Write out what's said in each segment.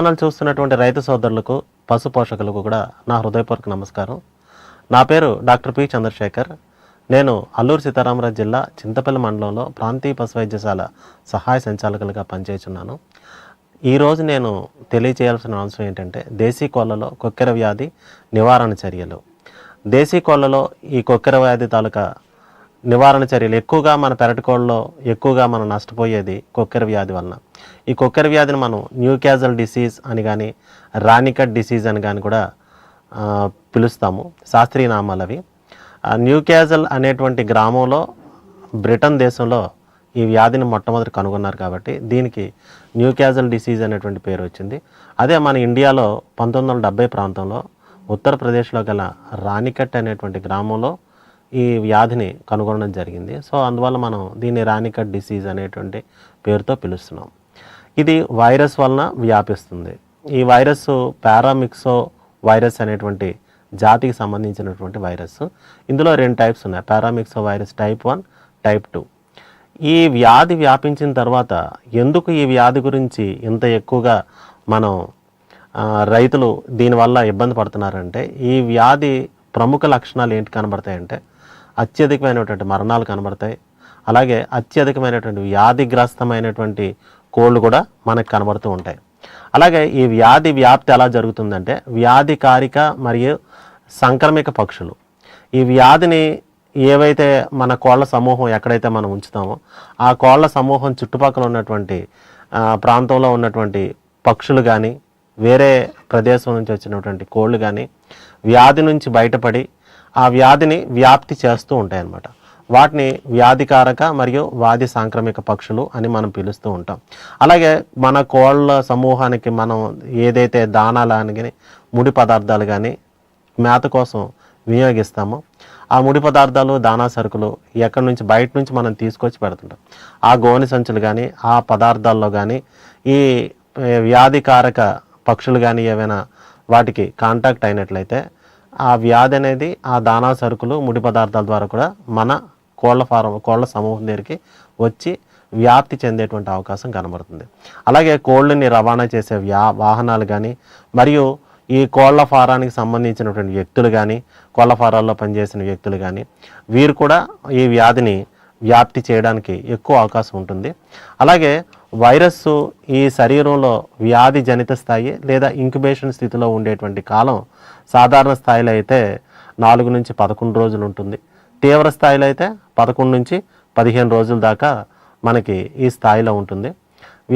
Channel చూస్తున్నటువంటి రైతు సోదరులకు పశు పోషకులకు కూడా నా హృదయపూర్వక నమస్కారం. నా పేరు డాక్టర్ పి చంద్రశేఖర్. నేను అల్లూరు సీతారామరాజు జిల్లా చింతపల్లి మండలంలో ప్రాంతీయ పశు వైద్యశాల సహాయ సంచాలకులుగా పనిచేస్తున్నాను. ఈరోజు నేను తెలియచేయాల్సిన అంశం ఏంటంటే దేశీ కోళ్ళలో కొక్కెర వ్యాధి నివారణ చర్యలు. దేశీ కోళ్ళలో ఈ కొక్కెర వ్యాధి తాలూకా నివారణ చర్యలు. ఎక్కువగా మన పెరటికోళ్ళలో ఎక్కువగా మనం నష్టపోయేది కొక్కెర వ్యాధి వలన. ఈ కొక్కెర వ్యాధిని మనం న్యూ క్యాజల్ డిసీజ్ అని కానీ రానికట్ డిసీజ్ అని కానీ కూడా పిలుస్తాము. శాస్త్రీయ నామాలు అవి. ఆ న్యూ క్యాజల్ అనేటువంటి గ్రామంలో బ్రిటన్ దేశంలో ఈ వ్యాధిని మొట్టమొదటి కనుగొన్నారు కాబట్టి దీనికి న్యూ క్యాజల్ డిసీజ్ అనేటువంటి పేరు వచ్చింది. అదే మన ఇండియాలో పంతొమ్మిది వందల డెబ్బై ప్రాంతంలో ఉత్తరప్రదేశ్లో గల రానికట్ అనేటువంటి గ్రామంలో ఈ వ్యాధిని కనుగొనడం జరిగింది. సో అందువల్ల మనం దీన్ని రానికట్ డిసీజ్ అనేటువంటి పేరుతో పిలుస్తున్నాం. ఇది వైరస్ వలన వ్యాపిస్తుంది. ఈ వైరస్ పారామిక్సో వైరస్ అనేటువంటి జాతికి సంబంధించినటువంటి వైరస్ ఇందులో రెండు టైప్స్ ఉన్నాయి. Paramyxo virus type one type two. ఈ వ్యాధి వ్యాపించిన తర్వాత ఎందుకు ఈ వ్యాధి గురించి ఇంత ఎక్కువగా మనం రైతులు దీనివల్ల ఇబ్బంది పడుతున్నారంటే ఈ వ్యాధి ప్రముఖ లక్షణాలు ఏంటి కనబడతాయంటే అత్యధికమైనటువంటి మరణాలు కనబడతాయి. అలాగే అత్యధికమైనటువంటి వ్యాధిగ్రస్తమైనటువంటి కోళ్ళు కూడా మనకు కనబడుతూ ఉంటాయి. అలాగే ఈ వ్యాధి వ్యాప్తి ఎలా జరుగుతుందంటే వ్యాధికారిక మరియు సంక్రమిక పక్షులు. ఈ వ్యాధిని ఏవైతే మన కోళ్ళ సమూహం ఎక్కడైతే మనం ఉంచుతామో ఆ కోళ్ళ సమూహం చుట్టుపక్కల ఉన్నటువంటి ప్రాంతంలో ఉన్నటువంటి పక్షులు కానీ వేరే ప్రదేశం నుంచి వచ్చినటువంటి కోళ్ళు కానీ వ్యాధి నుంచి బయటపడి ఆ వ్యాధిని వ్యాప్తి చేస్తూ ఉంటాయి అన్నమాట వాటిని వ్యాధికారక మరియు వ్యాధి సాంక్రమిక పక్షులు అని మనం పిలుస్తూ ఉంటాం. అలాగే మన కోళ్ళ సమూహానికి మనం ఏదైతే దానాలు కానీ ముడి పదార్థాలు కానీ మేత కోసం వినియోగిస్తామో ఆ ముడి పదార్థాలు దానా సరుకులు ఎక్కడి నుంచి బయట నుంచి మనం తీసుకొచ్చి పెడుతుంటాం. ఆ గోని సంచులు కానీ ఆ పదార్థాల్లో కానీ ఈ వ్యాధికారక పక్షులు కానీ ఏవైనా వాటికి కాంటాక్ట్ అయినట్లయితే ఆ వ్యాధి అనేది ఆ దానా సరుకులు ముడి పదార్థాల ద్వారా కూడా మన కోళ్ళ ఫారం కోళ్ళ సమూహం దగ్గరికి వచ్చి వ్యాప్తి చెందేటువంటి అవకాశం కనబడుతుంది. అలాగే కోళ్ళని రవాణా చేసే వ్యా వాహనాలు కానీ మరియు ఈ కోళ్ళ ఫారానికి సంబంధించినటువంటి వ్యక్తులు కానీ కోళ్ళ ఫారాల్లో పనిచేసిన వ్యక్తులు కానీ వీరు కూడా ఈ వ్యాధిని వ్యాప్తి చేయడానికి ఎక్కువ అవకాశం ఉంటుంది. అలాగే వైరస్ ఈ శరీరంలో వ్యాధి జనిత స్థాయి లేదా ఇంక్యుబేషన్ స్థితిలో ఉండేటువంటి కాలం సాధారణ స్థాయిలో అయితే నాలుగు నుంచి పదకొండు రోజులు ఉంటుంది. తీవ్ర స్థాయిలో అయితే పదకొండు నుంచి పదిహేను రోజుల దాకా మనకి ఈ స్థాయిలో ఉంటుంది.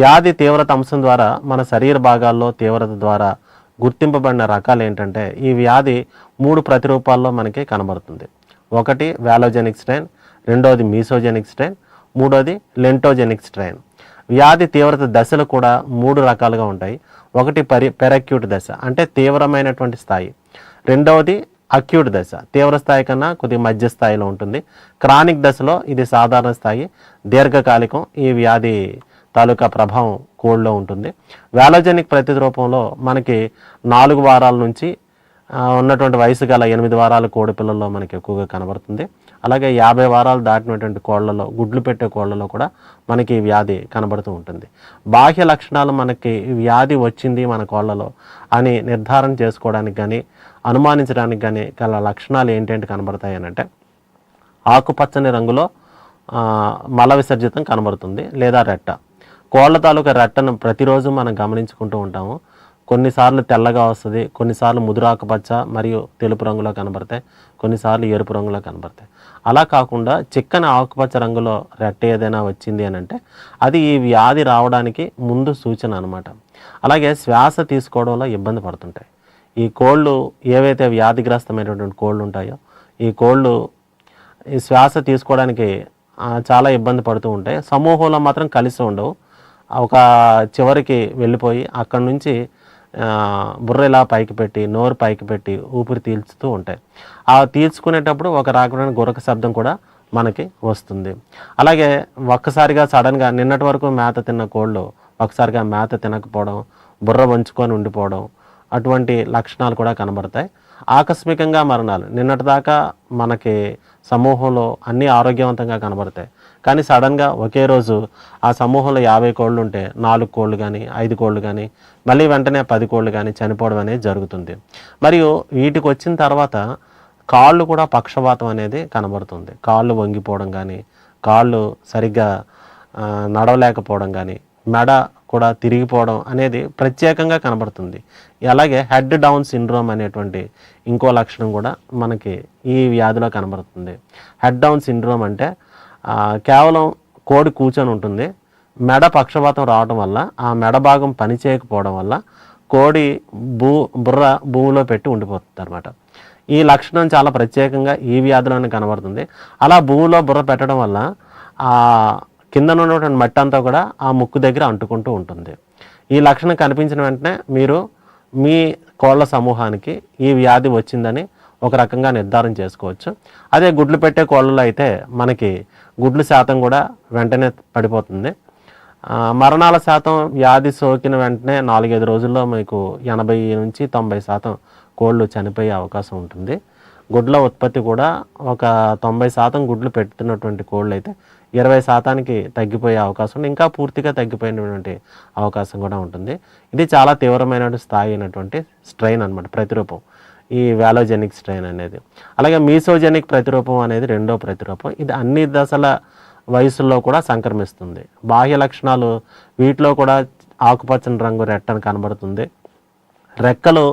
వ్యాధి తీవ్రత అంశం ద్వారా మన శరీర భాగాల్లో తీవ్రత ద్వారా గుర్తింపబడిన రకాలు ఏంటంటే ఈ వ్యాధి మూడు ప్రతిరూపాల్లో మనకి కనబడుతుంది. ఒకటి వ్యాలోజెనిక్ స్ట్రెయిన్ రెండోది మీసోజెనిక్ స్ట్రెయిన్ మూడోది లెంటోజెనిక్ స్ట్రెయిన్. వ్యాధి తీవ్రత దశలు కూడా మూడు రకాలుగా ఉంటాయి. ఒకటి పరి పెరక్యూట్ దశ అంటే తీవ్రమైనటువంటి స్థాయి. రెండవది అక్యూట్ దశ తీవ్ర స్థాయి కన్నా కొద్ది మధ్య స్థాయిలో ఉంటుంది. క్రానిక్ దశలో ఇది సాధారణ స్థాయి. దీర్ఘకాలికం ఈ వ్యాధి తాలూకా ప్రభావం కోళ్ళలో ఉంటుంది. వ్యాలోజెనిక్ ప్రతిరూపంలో మనకి నాలుగు వారాల నుంచి ఉన్నటువంటి వయసు గల ఎనిమిది వారాల కోడి పిల్లల్లో మనకి ఎక్కువగా కనబడుతుంది. అలాగే యాభై వారాలు దాటినటువంటి కోళ్ళలో గుడ్లు పెట్టే కోళ్ళలో కూడా మనకి ఈ వ్యాధి కనబడుతూ ఉంటుంది. బాహ్య లక్షణాలు మనకి ఈ వ్యాధి వచ్చింది మన కోళ్ళలో అని నిర్ధారణ చేసుకోవడానికి కానీ అనుమానించడానికి కానీ గల లక్షణాలు ఏంటంటే కనబడతాయి అని అంటే ఆకుపచ్చని రంగులో మల విసర్జితం కనబడుతుంది లేదా రెట్ట. కోళ్ళ తాలూకా రెట్టను ప్రతిరోజు మనం గమనించుకుంటూ ఉంటాము. కొన్నిసార్లు తెల్లగా వస్తుంది కొన్నిసార్లు ముదురు ఆకుపచ్చ మరియు తెలుపు రంగులో కనబడతాయి కొన్నిసార్లు ఎరుపు రంగులో కనబడతాయి. అలా కాకుండా చిక్కని ఆకుపచ్చ రంగులో రెట్ట ఏదైనా వచ్చింది అని అంటే అది ఈ వ్యాధి రావడానికి ముందు సూచన అనమాట అలాగే శ్వాస తీసుకోవడంలో ఇబ్బంది పడుతుంటాయి. ఈ కోళ్ళు ఏవైతే వ్యాధిగ్రస్తమైనటువంటి కోళ్ళు ఉంటాయో ఈ కోళ్ళు ఈ శ్వాస తీసుకోవడానికి చాలా ఇబ్బంది పడుతూ ఉంటాయి. సమూహంలో మాత్రం కలిసి ఉండవు. ఒక చివరికి వెళ్ళిపోయి అక్కడి నుంచి బుర్ర ఇలా పైకి పెట్టి నోరు పైకి పెట్టి ఊపిరి పీల్చుతూ ఉంటాయి. ఆ పీల్చుకునేటప్పుడు ఒక రకమైన గురక శబ్దం కూడా మనకి వస్తుంది. అలాగే ఒక్కసారిగా సడన్గా నిన్నటి వరకు మేత తిన్న కోళ్ళు ఒకసారిగా మేత తినకపోవడం బుర్ర వంచుకొని ఉండిపోవడం అటువంటి లక్షణాలు కూడా కనబడతాయి. ఆకస్మికంగా మరణాలు. నిన్నటిదాకా మనకి సమూహంలో అన్నీ ఆరోగ్యవంతంగా కనబడతాయి. కానీ సడన్గా ఒకే రోజు ఆ సమూహంలో యాభై కోళ్ళు ఉంటే నాలుగు కోళ్ళు కానీ ఐదు కోళ్ళు కానీ మళ్ళీ వెంటనే పది కోళ్ళు కానీ చనిపోవడం అనేది జరుగుతుంది. మరియు వీటికి వచ్చిన తర్వాత కాళ్ళు కూడా పక్షపాతం అనేది కనబడుతుంది. కాళ్ళు వంగిపోవడం కానీ కాళ్ళు సరిగ్గా నడవలేకపోవడం కానీ మెడ కూడా తిరిగిపోవడం అనేది ప్రత్యేకంగా కనబడుతుంది. అలాగే హెడ్ డౌన్ సిండ్రోమ్ అనేటువంటి ఇంకో లక్షణం కూడా మనకి ఈ వ్యాధిలో కనబడుతుంది. హెడ్ డౌన్ సిండ్రోమ్ అంటే కేవలం కోడి కూర్చొని ఉంటుంది. మెడ పక్షపాతం రావడం వల్ల ఆ మెడ భాగం పనిచేయకపోవడం వల్ల కోడి భూ బుర్ర భూమిలో పెట్టి ఉండిపోతుంది అనమాట ఈ లక్షణం చాలా ప్రత్యేకంగా ఈ వ్యాధిలోనే కనబడుతుంది. అలా భూమిలో బుర్ర పెట్టడం వల్ల ఆ కింద ఉన్నటువంటి మట్టి అంతా కూడా ఆ ముక్కు దగ్గర అంటుకుంటూ ఉంటుంది. ఈ లక్షణం కనిపించిన వెంటనే మీరు మీ కోళ్ళ సమూహానికి ఈ వ్యాధి వచ్చిందని ఒక రకంగా నిర్ధారణ చేసుకోవచ్చు. అదే గుడ్లు పెట్టే కోళ్ళలో అయితే మనకి గుడ్లు శాతం కూడా వెంటనే పడిపోతుంది. మరణాల శాతం వ్యాధి సోకిన వెంటనే నాలుగైదు రోజుల్లో మీకు ఎనభై నుంచి తొంభై శాతం కోళ్ళు చనిపోయే అవకాశం ఉంటుంది. గుడ్ల ఉత్పత్తి కూడా ఒక తొంభై శాతం గుడ్లు పెట్టుతున్నటువంటి కోళ్ళు అయితే ఇరవై శాతానికి తగ్గిపోయే అవకాశం ఉంది ఇంకా పూర్తిగా తగ్గిపోయినటువంటి అవకాశం కూడా ఉంటుంది. ఇది చాలా తీవ్రమైనటువంటి స్థాయి అయినటువంటి స్ట్రెయిన్ అనమాట ప్రతిరూపం. ఈ వ్యాలోజెనిక్ స్ట్రెయిన్ అనేది. అలాగే మీసోజెనిక్ ప్రతిరూపం అనేది రెండో ప్రతిరూపం. ఇది అన్ని దశల వయసుల్లో కూడా సంక్రమిస్తుంది. బాహ్య లక్షణాలు వీటిలో కూడా ఆకుపచ్చని రంగు రెట్టను కనబడుతుంది. రెక్కలు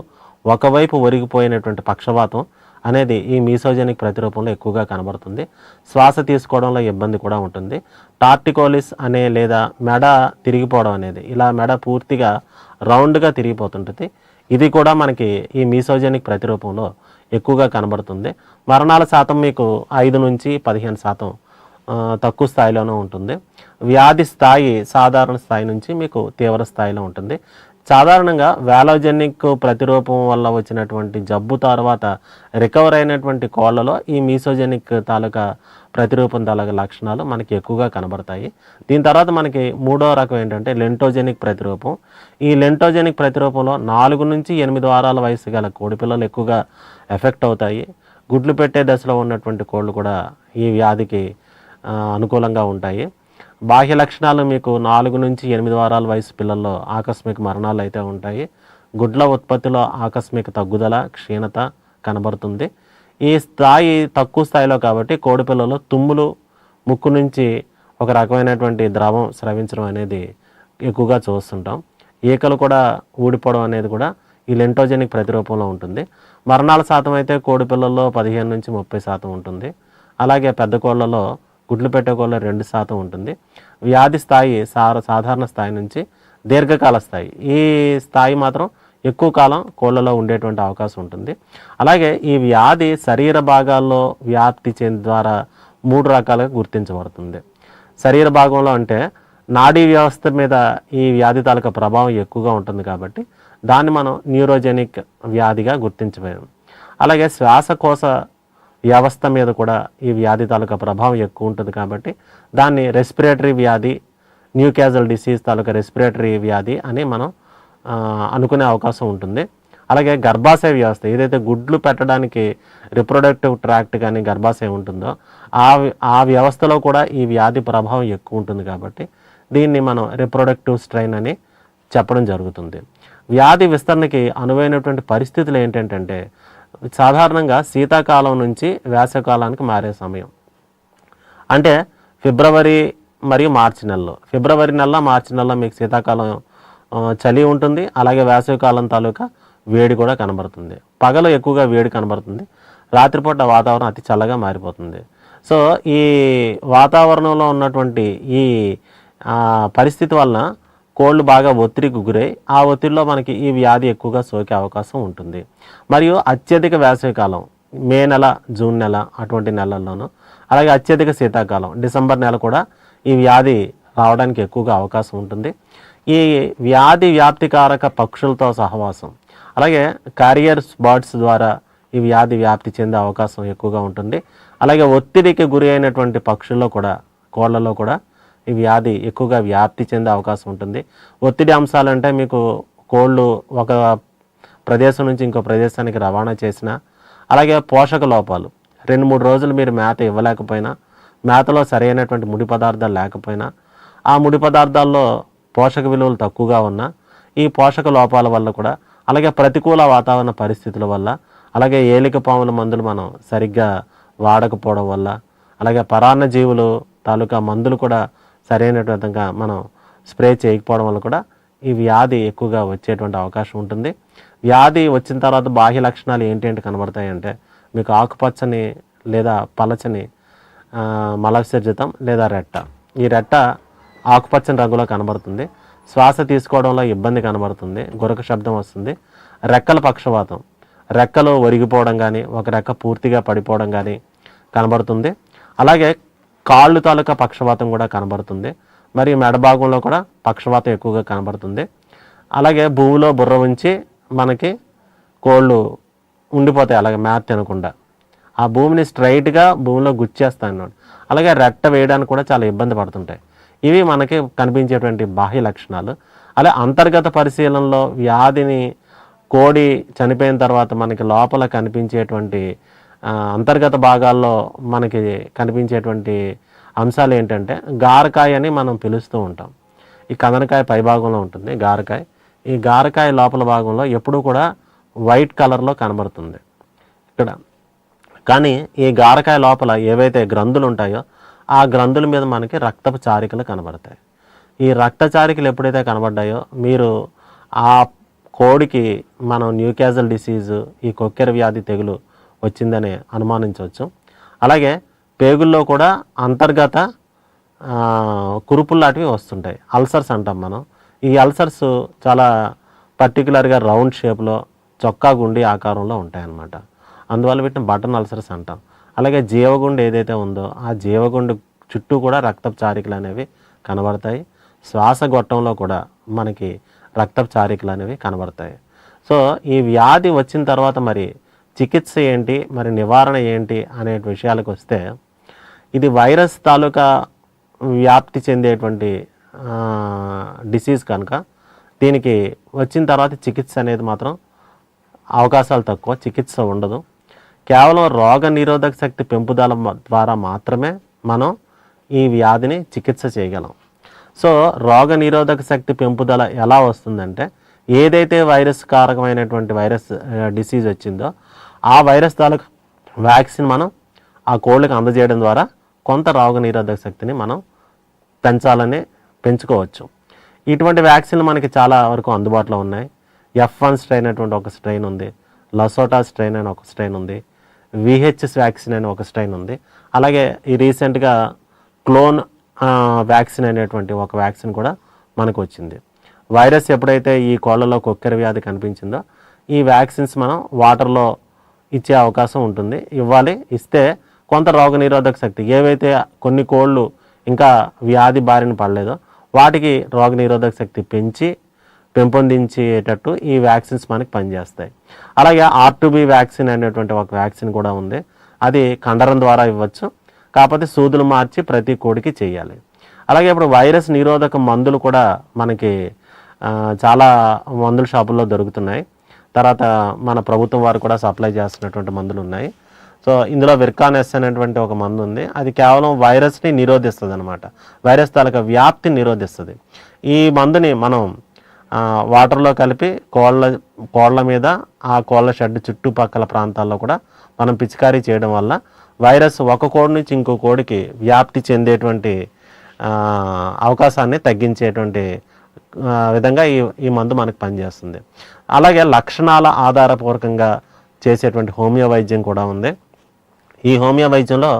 ఒకవైపు ఒరిగిపోయినటువంటి పక్షవాతం అనేది ఈ మీసోజెనిక్ ప్రతిరూపంలో ఎక్కువగా కనబడుతుంది. శ్వాస తీసుకోవడంలో ఇబ్బంది కూడా ఉంటుంది. టార్టికోలిస్ అనే లేదా మెడ తిరిగిపోవడం అనేది ఇలా మెడ పూర్తిగా రౌండ్గా తిరిగిపోతుంటుంది. ఇది కూడా మనకి ఈ మీసోజెనిక్ ప్రతిరూపంలో ఎక్కువగా కనబడుతుంది. మరణాల శాతం మీకు ఐదు నుంచి పదిహేను శాతం తక్కువ స్థాయిలోనే ఉంటుంది. వ్యాధి స్థాయి సాధారణ స్థాయి నుంచి మీకు తీవ్ర స్థాయిలో ఉంటుంది. సాధారణంగా వ్యాలోజెనిక్ ప్రతిరూపం వల్ల వచ్చినటువంటి జబ్బు తర్వాత రికవర్ అయినటువంటి కోళ్ళలో ఈ మీసోజెనిక్ తాలూకా ప్రతిరూపం తాలూకా లక్షణాలు మనకి ఎక్కువగా కనబడతాయి. దీని తర్వాత మనకి మూడో రకం ఏంటంటే లెంటోజెనిక్ ప్రతిరూపం. ఈ లెంటోజెనిక్ ప్రతిరూపంలో నాలుగు నుంచి ఎనిమిది వారాల వయసు గల కోడిపిల్లలు ఎక్కువగా ఎఫెక్ట్ అవుతాయి. గుడ్లు పెట్టే దశలో ఉన్నటువంటి కోళ్ళు కూడా ఈ వ్యాధికి అనుకూలంగా ఉంటాయి. బాహ్య లక్షణాలు మీకు నాలుగు నుంచి ఎనిమిది వారాల వయసు పిల్లల్లో ఆకస్మిక మరణాలు అయితే ఉంటాయి. గుడ్ల ఉత్పత్తిలో ఆకస్మిక తగ్గుదల క్షీణత కనబడుతుంది. ఈ స్థాయి తక్కువ స్థాయిలో కాబట్టి కోడి పిల్లలు తుమ్ములు ముక్కు నుంచి ఒక రకమైనటువంటి ద్రవం స్రవించడం అనేది ఎక్కువగా చూస్తుంటాం. ఈకలు కూడా ఊడిపోవడం అనేది కూడా ఈ లెంటోజెనిక్ ప్రతిరూపంలో ఉంటుంది. మరణాల శాతం అయితే కోడి పిల్లల్లో పదిహేను నుంచి ముప్పై శాతం ఉంటుంది. అలాగే పెద్ద కోళ్ళలో గుడ్లు పెట్టే కోళ్ళ రెండు శాతం ఉంటుంది. వ్యాధి స్థాయి సార సాధారణ స్థాయి నుంచి దీర్ఘకాల స్థాయి. ఈ స్థాయి మాత్రం ఎక్కువ కాలం కోళ్ళలో ఉండేటువంటి అవకాశం ఉంటుంది. అలాగే ఈ వ్యాధి శరీర భాగాల్లో వ్యాప్తి చెంది ద్వారా మూడు రకాలుగా గుర్తించబడుతుంది. శరీర భాగంలో అంటే నాడీ వ్యవస్థ మీద ఈ వ్యాధి తాలూకా ప్రభావం ఎక్కువగా ఉంటుంది కాబట్టి దాన్ని మనం న్యూరోజెనిక్ వ్యాధిగా గుర్తించలేము. అలాగే శ్వాసకోశ వ్యవస్థ మీద కూడా ఈ వ్యాధి తాలూకా ప్రభావం ఎక్కువ ఉంటుంది కాబట్టి దాన్ని రెస్పిరేటరీ వ్యాధి న్యూ క్యాజల్ డిసీజ్ తాలూకా రెస్పిరేటరీ వ్యాధి అని మనం అనుకునే అవకాశం ఉంటుంది. అలాగే గర్భాశయ వ్యవస్థ ఏదైతే గుడ్లు పెట్టడానికి రిప్రొడక్టివ్ ట్రాక్ట్ కానీ గర్భాశయం ఉంటుందో ఆ ఆ వ్యవస్థలో కూడా ఈ వ్యాధి ప్రభావం ఎక్కువ ఉంటుంది కాబట్టి దీన్ని మనం రిప్రొడక్టివ్ స్ట్రెయిన్ అని చెప్పడం జరుగుతుంది. వ్యాధి విస్తరణకి అనువైనటువంటి పరిస్థితులు ఏంటంటే సాధారణంగా శీతాకాలం నుంచి వేసవికాలానికి మారే సమయం. అంటే ఫిబ్రవరి మరియు మార్చి నెలలో. ఫిబ్రవరి నెల మార్చి నెలలో మీకు శీతాకాలం చలి ఉంటుంది. అలాగే వేసవికాలం తాలూకా వేడి కూడా కనబడుతుంది. పగలు ఎక్కువగా వేడి కనబడుతుంది. రాత్రిపూట వాతావరణం అతి చల్లగా మారిపోతుంది. సో ఈ వాతావరణంలో ఉన్నటువంటి ఈ పరిస్థితి వలన కోళ్ళు బాగా ఒత్తిడికి గురై ఆ ఒత్తిడిలో మనకి ఈ వ్యాధి ఎక్కువగా సోకే అవకాశం ఉంటుంది. మరియు అత్యధిక వేసవికాలం మే నెల జూన్ నెల అటువంటి నెలల్లోనూ అలాగే అత్యధిక శీతాకాలం డిసెంబర్ నెల కూడా ఈ వ్యాధి రావడానికి ఎక్కువగా అవకాశం ఉంటుంది. ఈ వ్యాధి వ్యాప్తికారక పక్షులతో సహవాసం అలాగే క్యారియర్స్ బర్డ్స్ ద్వారా ఈ వ్యాధి వ్యాప్తి చెందే అవకాశం ఎక్కువగా ఉంటుంది. అలాగే ఒత్తిడికి గురి అయినటువంటి పక్షుల్లో కూడా కోళ్ళలో కూడా ఈ వ్యాధి ఎక్కువగా వ్యాప్తి చెందే అవకాశం ఉంటుంది. ఒత్తిడి అంశాలంటే మీకు కోళ్ళు ఒక ప్రదేశం నుంచి ఇంకో ప్రదేశానికి రవాణా చేసిన అలాగే పోషక లోపాలు. రెండు మూడు రోజులు మీరు మేత ఇవ్వలేకపోయినా మేతలో సరైనటువంటి ముడి పదార్థాలు లేకపోయినా ఆ ముడి పదార్థాల్లో పోషక విలువలు తక్కువగా ఉన్నా ఈ పోషక లోపాల వల్ల కూడా అలాగే ప్రతికూల వాతావరణ పరిస్థితుల వల్ల అలాగే ఏలిక పాముల మందులు మనం సరిగ్గా వాడకపోవడం వల్ల అలాగే పరాన్న జీవులు తాలూకా మందులు కూడా సరైనటువంటి విధంగా మనం స్ప్రే చేయకపోవడం వల్ల కూడా ఈ వ్యాధి ఎక్కువగా వచ్చేటువంటి అవకాశం ఉంటుంది. వ్యాధి వచ్చిన తర్వాత బాహ్య లక్షణాలు ఏంటి ఏంటి కనబడతాయంటే మీకు ఆకుపచ్చని లేదా పలచని మలవిసర్జితం లేదా రెట్ట. ఈ రెట్ట ఆకుపచ్చని రంగులో కనబడుతుంది. శ్వాస తీసుకోవడంలో ఇబ్బంది కనబడుతుంది. గురక శబ్దం వస్తుంది. రెక్కల పక్షవాతం. రెక్కలు ఒరిగిపోవడం కానీ ఒక రెక్క పూర్తిగా పడిపోవడం కానీ కనబడుతుంది. అలాగే కాళ్ళు తాలూకా పక్షవాతం కూడా కనబడుతుంది. మరియు మెడ భాగంలో కూడా పక్షవాతం ఎక్కువగా కనబడుతుంది. అలాగే భూమిలో బుర్ర ఉంచి మనకి కోళ్ళు ఉండిపోతాయి. అలాగే మ్యాత్ తినకుండా. ఆ భూమిని స్ట్రైట్గా భూమిలో గుచ్చేస్తాయి అలాగే రెట్ట వేయడానికి కూడా చాలా ఇబ్బంది పడుతుంటాయి. ఇవి మనకి కనిపించేటువంటి బాహ్య లక్షణాలు. అలా అంతర్గత పరిశీలనలో వ్యాధిని కోడి చనిపోయిన తర్వాత మనకి లోపల కనిపించేటువంటి అంతర్గత భాగాల్లో మనకి కనిపించేటువంటి అంశాలు ఏంటంటే గారకాయ అని మనం పిలుస్తూ ఉంటాం. ఈ కదనకాయ పై భాగంలో ఉంటుంది గారకాయ. ఈ గారకాయ లోపల భాగంలో ఎప్పుడూ కూడా వైట్ కలర్లో కనబడుతుంది. ఇక్కడ. కానీ ఈ గారకాయ లోపల ఏవైతే గ్రంథులు ఉంటాయో ఆ గ్రంథుల మీద మనకి రక్తపు చారికలు కనబడతాయి. ఈ రక్త చారికలు ఎప్పుడైతే కనబడ్డాయో మీరు ఆ కోడికి మనం న్యూకాజల్ డిసీజు ఈ కొక్కెర వ్యాధి తెగులు వచ్చిందని అనుమానించవచ్చు. అలాగే పేగుల్లో కూడా అంతర్గత కురుపుల్లాంటివి కురుపులు లాంటివి వస్తుంటాయి. అల్సర్స్ అంటాం మనం. ఈ అల్సర్స్ చాలా పర్టికులర్గా రౌండ్ షేప్లో చొక్కా గుండి ఆకారంలో ఉంటాయన్నమాట. అందువల్ల వీటిని బటన్ అల్సర్స్ అంటాం. అలాగే జీవగుండు ఏదైతే ఉందో ఆ జీవగుండు చుట్టూ కూడా రక్తపు చారికలు అనేవి కనబడతాయి. శ్వాస గొట్టంలో కూడా మనకి రక్తపు చారికలు అనేవి కనబడతాయి. సో ఈ వ్యాధి వచ్చిన తర్వాత మరి చికిత్స ఏంటి మరి నివారణ ఏంటి అనే విషయాలకు వస్తే ఇది వైరస్ తాలూకా వ్యాప్తి చెందేటువంటి డిసీజ్ కనుక దీనికి వచ్చిన తర్వాత చికిత్స అనేది మాత్రం అవకాశాలు తక్కువ చికిత్స ఉండదు. కేవలం రోగ నిరోధక శక్తి పెంపుదల ద్వారా మాత్రమే మనం ఈ వ్యాధిని చికిత్స చేయగలం. సో రోగ నిరోధక శక్తి పెంపుదల ఎలా వస్తుందంటే ఏదైతే వైరస్ కారకమైనటువంటి వైరస్ డిసీజ్ వచ్చిందో ఆ వైరస్ తాలూకు వ్యాక్సిన్ మనం ఆ కోళ్ళకి అందజేయడం ద్వారా కొంత రోగ నిరోధక శక్తిని మనం పెంచాలని పెంచుకోవచ్చు. ఇటువంటి వ్యాక్సిన్లు మనకి చాలా వరకు అందుబాటులో ఉన్నాయి. ఎఫ్ వన్ స్ట్రెయిన్ అటువంటి ఒక స్ట్రెయిన్ ఉంది. లసోటా స్ట్రెయిన్ అని ఒక స్ట్రెయిన్ ఉంది. విహెచ్ఎస్ వ్యాక్సిన్ అని ఒక స్ట్రెయిన్ ఉంది. అలాగే ఈ రీసెంట్గా క్లోన్ వ్యాక్సిన్ అనేటువంటి ఒక వ్యాక్సిన్ కూడా మనకు వచ్చింది. వైరస్ ఎప్పుడైతే ఈ కోళ్ళలో కొక్కెర వ్యాధి కనిపించిందో ఈ వ్యాక్సిన్స్ మనం వాటర్లో ఇచ్చే అవకాశం ఉంటుంది. ఇవ్వాలి. ఇస్తే కొంత రోగ నిరోధక శక్తి ఏవైతే కొన్ని కోళ్ళు ఇంకా వ్యాధి బారిన పడలేదో వాటికి రోగ నిరోధక శక్తి పెంచి పెంపొందించేటట్టు ఈ వ్యాక్సిన్స్ మనకి పనిచేస్తాయి. అలాగే ఆర్టుబీ వ్యాక్సిన్ అనేటువంటి ఒక వ్యాక్సిన్ కూడా ఉంది. అది కండరం ద్వారా ఇవ్వచ్చు. కాకపోతే సూదులు మార్చి ప్రతి కోడికి చేయాలి. అలాగే ఇప్పుడు వైరస్ నిరోధక మందులు కూడా మనకి చాలా మందుల షాపుల్లో దొరుకుతున్నాయి. తర్వాత మన ప్రభుత్వం వారు కూడా సప్లై చేస్తున్నటువంటి మందులు ఉన్నాయి. సో ఇందులో విర్కానెస్ అనేటువంటి ఒక మందు ఉంది. అది కేవలం వైరస్ని నిరోధిస్తుంది అనమాట వైరస్ తాలూకా వ్యాప్తిని నిరోధిస్తుంది. ఈ మందుని మనం వాటర్లో కలిపి కోళ్ళ కోళ్ళ మీద ఆ కోళ్ళ షెడ్ చుట్టుపక్కల ప్రాంతాల్లో కూడా మనం పిచికారీ చేయడం వల్ల వైరస్ ఒక కోడి నుంచి ఇంకో కోడికి వ్యాప్తి చెందేటువంటి అవకాశాన్ని తగ్గించేటువంటి విధంగా ఈ ఈ మందు మనకు పనిచేస్తుంది. అలాగే లక్షణాల ఆధారపూర్వకంగా చేసేటువంటి హోమియో వైద్యం కూడా ఉంది. ఈ హోమియో వైద్యంలో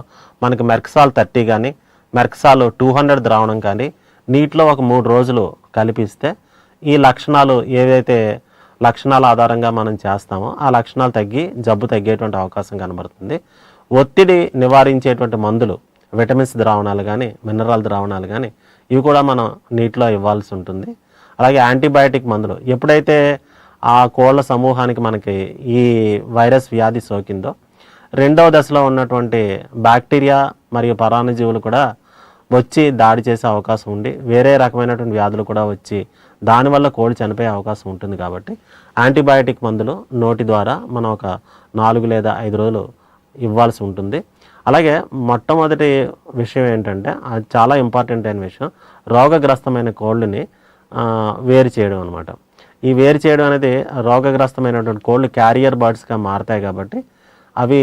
మనకి మెర్క్సాల్ థర్టీ కానీ మెర్క్సాల్ టూ హండ్రెడ్ ద్రావణం కానీ నీటిలో ఒక మూడు రోజులు కలిపిస్తే ఈ లక్షణాలు ఏవైతే లక్షణాల ఆధారంగా మనం చేస్తామో ఆ లక్షణాలు తగ్గి జబ్బు తగ్గేటువంటి అవకాశం కనబడుతుంది. ఒత్తిడి నివారించేటువంటి మందులు విటమిన్స్ ద్రావణాలు కానీ మినరల్ ద్రావణాలు కానీ ఇవి కూడా మనం నీటిలో ఇవ్వాల్సి ఉంటుంది. అలాగే యాంటీబయాటిక్ మందులు. ఎప్పుడైతే ఆ కోళ్ళ సమూహానికి మనకి ఈ వైరస్ వ్యాధి సోకిందో రెండవ దశలో ఉన్నటువంటి బ్యాక్టీరియా మరియు పరాణజీవులు కూడా వచ్చి దాడి చేసే అవకాశం ఉండి వేరే రకమైనటువంటి వ్యాధులు కూడా వచ్చి దానివల్ల కోడి చనిపోయే అవకాశం ఉంటుంది కాబట్టి యాంటీబయాటిక్ మందులు నోటి ద్వారా మనం ఒక నాలుగు లేదా ఐదు రోజులు ఇవ్వాల్సి ఉంటుంది. అలాగే మొట్టమొదటి విషయం ఏంటంటే అది చాలా ఇంపార్టెంట్ అయిన విషయం రోగగ్రస్తమైన కోళ్ళని వేరు చేయడం అనమాట ఈ వేరు చేయడం అనేది రోగగ్రస్తమైనటువంటి కోళ్ళు క్యారియర్ బర్డ్స్గా మారతాయి కాబట్టి అవి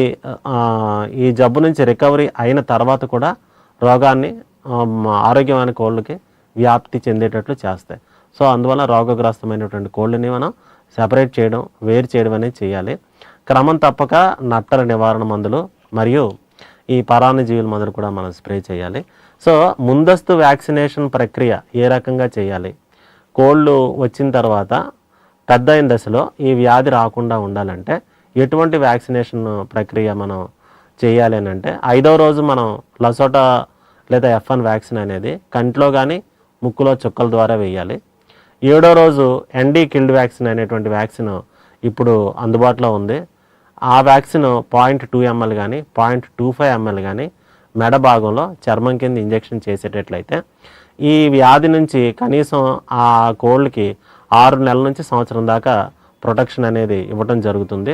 ఈ జబ్బు నుంచి రికవరీ అయిన తర్వాత కూడా రోగాన్ని ఆరోగ్యమైన కోళ్ళకి వ్యాప్తి చెందేటట్లు చేస్తాయి. సో అందువల్ల రోగగ్రస్తమైనటువంటి కోళ్ళని మనం సెపరేట్ చేయడం వేరు చేయడం అనేది చేయాలి. క్రమం తప్పక నట్టల నివారణ మందులు మరియు ఈ పరాన్నజీవుల మందులు కూడా మనం స్ప్రే చేయాలి. సో ముందస్తు వ్యాక్సినేషన్ ప్రక్రియ ఏ రకంగా చేయాలి? కోళ్ళు వచ్చిన తర్వాత పెద్ద అయిన దశలో ఈ వ్యాధి రాకుండా ఉండాలంటే ఎటువంటి వ్యాక్సినేషన్ ప్రక్రియ మనం చేయాలి అని అంటే ఐదవ రోజు మనం లసోటా లేదా ఎఫ్ వన్ వ్యాక్సిన్ అనేది కంట్లో కానీ ముక్కులో చుక్కల ద్వారా వేయాలి. ఏడో రోజు ఎన్డీ కిల్డ్ వ్యాక్సిన్ అనేటువంటి వ్యాక్సిన్ ఇప్పుడు అందుబాటులో ఉంది. ఆ వ్యాక్సిన్ పాయింట్ టూ ఎంఎల్ కానీ పాయింట్ టూ ఫైవ్ ఎంఎల్ కానీ మెడ భాగంలో చర్మం కింద ఇంజెక్షన్ చేసేటట్లయితే ఈ వ్యాధి నుంచి కనీసం ఆ కోళ్ళకి ఆరు నెలల నుంచి సంవత్సరం దాకా ప్రొటెక్షన్ అనేది ఇవ్వడం జరుగుతుంది.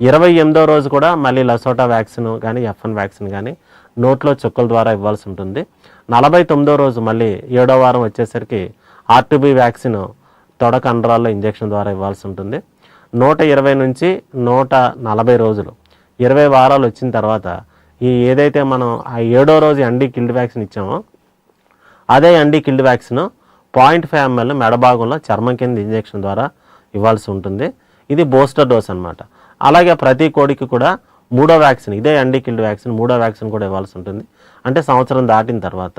ఇరవై ఎనిమిదో రోజు కూడా మళ్ళీ లసోటా వ్యాక్సిన్ కానీ ఎఫ్ఎన్ వ్యాక్సిన్ కానీ నోట్లో చుక్కల ద్వారా ఇవ్వాల్సి ఉంటుంది. నలభై తొమ్మిదో రోజు మళ్ళీ ఏడో వారం వచ్చేసరికి ఆర్టీబీ వ్యాక్సిన్ తొడ కండరాల్లో ఇంజెక్షన్ ద్వారా ఇవ్వాల్సి ఉంటుంది. నూట ఇరవై నుంచి నూట నలభై రోజులు. ఇరవై వారాలు వచ్చిన తర్వాత ఈ ఏదైతే మనం ఆ ఏడో రోజు ఎండి కిల్డ్ వ్యాక్సిన్ ఇచ్చామో అదే అండి killed vaccine point five ML మెడభాగంలో చర్మం కింద ఇంజెక్షన్ ద్వారా ఇవ్వాల్సి ఉంటుంది. ఇది బూస్టర్ డోస్ అనమాట అలాగే ప్రతి కోడికి కూడా మూడో వ్యాక్సిన్ ఇదే అండి కిల్డ్ వ్యాక్సిన్ మూడో వ్యాక్సిన్ కూడా ఇవ్వాల్సి ఉంటుంది. అంటే సంవత్సరం దాటిన తర్వాత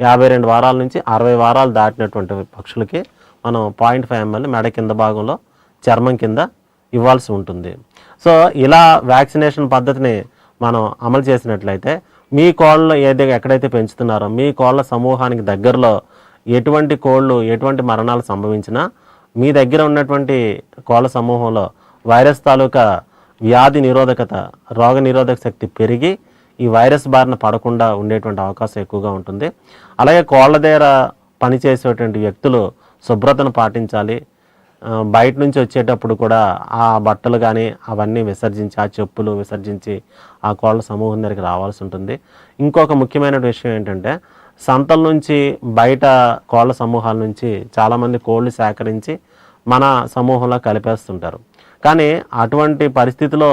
యాభై రెండు వారాల నుంచి అరవై వారాలు దాటినటువంటి పక్షులకి మనం పాయింట్ ఫైవ్ ఎంఎల్ మెడ కింద భాగంలో చర్మం కింద ఇవ్వాల్సి ఉంటుంది. సో ఇలా వ్యాక్సినేషన్ పద్ధతిని మనం అమలు చేసినట్లయితే మీ కోళ్ళు ఏది ఎక్కడైతే పెంచుతున్నారో మీ కోళ్ళ సమూహానికి దగ్గరలో ఎటువంటి కోళ్ళు ఎటువంటి మరణాలు సంభవించినా మీ దగ్గర ఉన్నటువంటి కోళ్ళ సమూహంలో వైరస్ తాలూకా వ్యాధి నిరోధకత రోగ నిరోధక శక్తి పెరిగి ఈ వైరస్ బారిన పడకుండా ఉండేటువంటి అవకాశం ఎక్కువగా ఉంటుంది. అలాగే కోళ్ళ దగ్గర పనిచేసేటువంటి వ్యక్తులు శుభ్రతను పాటించాలి. బయట నుంచి వచ్చేటప్పుడు కూడా ఆ బట్టలు కానీ అవన్నీ విసర్జించి ఆ చెప్పులు విసర్జించి ఆ కోళ్ళ సమూహం దగ్గరికి రావాల్సి ఉంటుంది. ఇంకొక ముఖ్యమైన విషయం ఏంటంటే సంతల నుంచి బయట కోళ్ళ సమూహాల నుంచి చాలామంది కోళ్ళు సేకరించి మన సమూహంలో కలిపేస్తుంటారు. కానీ అటువంటి పరిస్థితిలో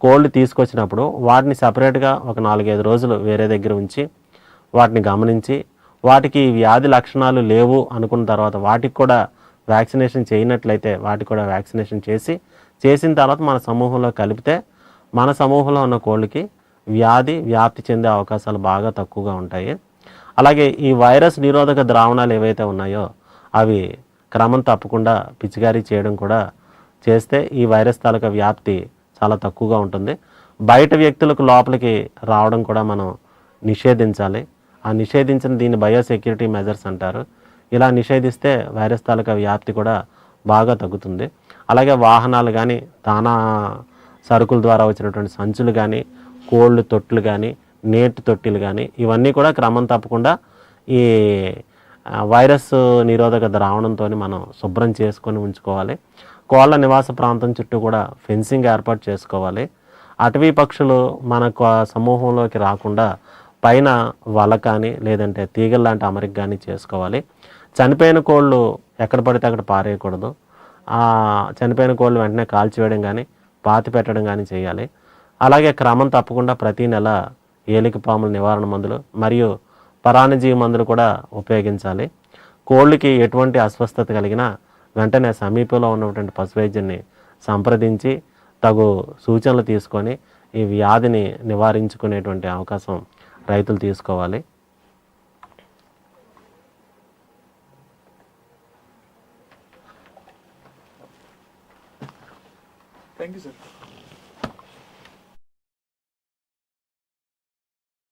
కోళ్ళు తీసుకొచ్చినప్పుడు వాటిని సపరేట్గా ఒక నాలుగైదు రోజులు వేరే దగ్గర ఉంచి వాటిని గమనించి వాటికి వ్యాధి లక్షణాలు లేవు అనుకున్న తర్వాత వాటికి కూడా వ్యాక్సినేషన్ చేయనట్లయితే వాటికి కూడా వ్యాక్సినేషన్ చేసి చేసిన తర్వాత మన సమూహంలో కలిపితే మన సమూహంలో ఉన్న కోళ్ళకి వ్యాధి వ్యాప్తి చెందే అవకాశాలు బాగా తక్కువగా ఉంటాయి. అలాగే ఈ వైరస్ నిరోధక ద్రావణాలు ఏవైతే ఉన్నాయో అవి క్రమం తప్పకుండా పిచికారీ చేయడం కూడా చేస్తే ఈ వైరస్ తాలూకా వ్యాప్తి చాలా తక్కువగా ఉంటుంది. బయట వ్యక్తులకు లోపలికి రావడం కూడా మనం నిషేధించాలి. ఆ నిషేధించిన దీన్ని బయోసెక్యూరిటీ మెజర్స్ అంటారు. ఇలా నిషేధిస్తే వైరస్ తాలూకా వ్యాప్తి కూడా బాగా తగ్గుతుంది. అలాగే వాహనాలు కానీ దానా సరుకుల ద్వారా వచ్చినటువంటి సంచులు కానీ కోళ్ళు తొట్లు కానీ నేటి తొట్టిలు కానీ ఇవన్నీ కూడా క్రమం తప్పకుండా ఈ వైరస్ నిరోధక ద్రావణంతో మనం శుభ్రం చేసుకొని ఉంచుకోవాలి. కోళ్ళ నివాస ప్రాంతం చుట్టూ కూడా ఫెన్సింగ్ ఏర్పాటు చేసుకోవాలి. అటవీ పక్షులు మన సమూహంలోకి రాకుండా పైన వల కానీ లేదంటే తీగల లాంటి అమరిక కానీ చేసుకోవాలి. చనిపోయిన కోళ్ళు ఎక్కడ పడితే అక్కడ పారేయకూడదు. ఆ చనిపోయిన కోళ్ళు వెంటనే కాల్చివేయడం కానీ పాతి పెట్టడం కానీ చేయాలి. అలాగే క్రమం తప్పకుండా ప్రతి నెల ఏలిక పాముల నివారణ మందులు మరియు పరాణజీవి మందులు కూడా ఉపయోగించాలి. కోళ్ళకి ఎటువంటి అస్వస్థత కలిగినా వెంటనే సమీపంలో ఉన్నటువంటి పశు వైద్యుని సంప్రదించి తగు సూచనలు తీసుకొని ఈ వ్యాధిని నివారించుకునేటువంటి అవకాశం రైతులు తీసుకోవాలి. gerçekten güzel.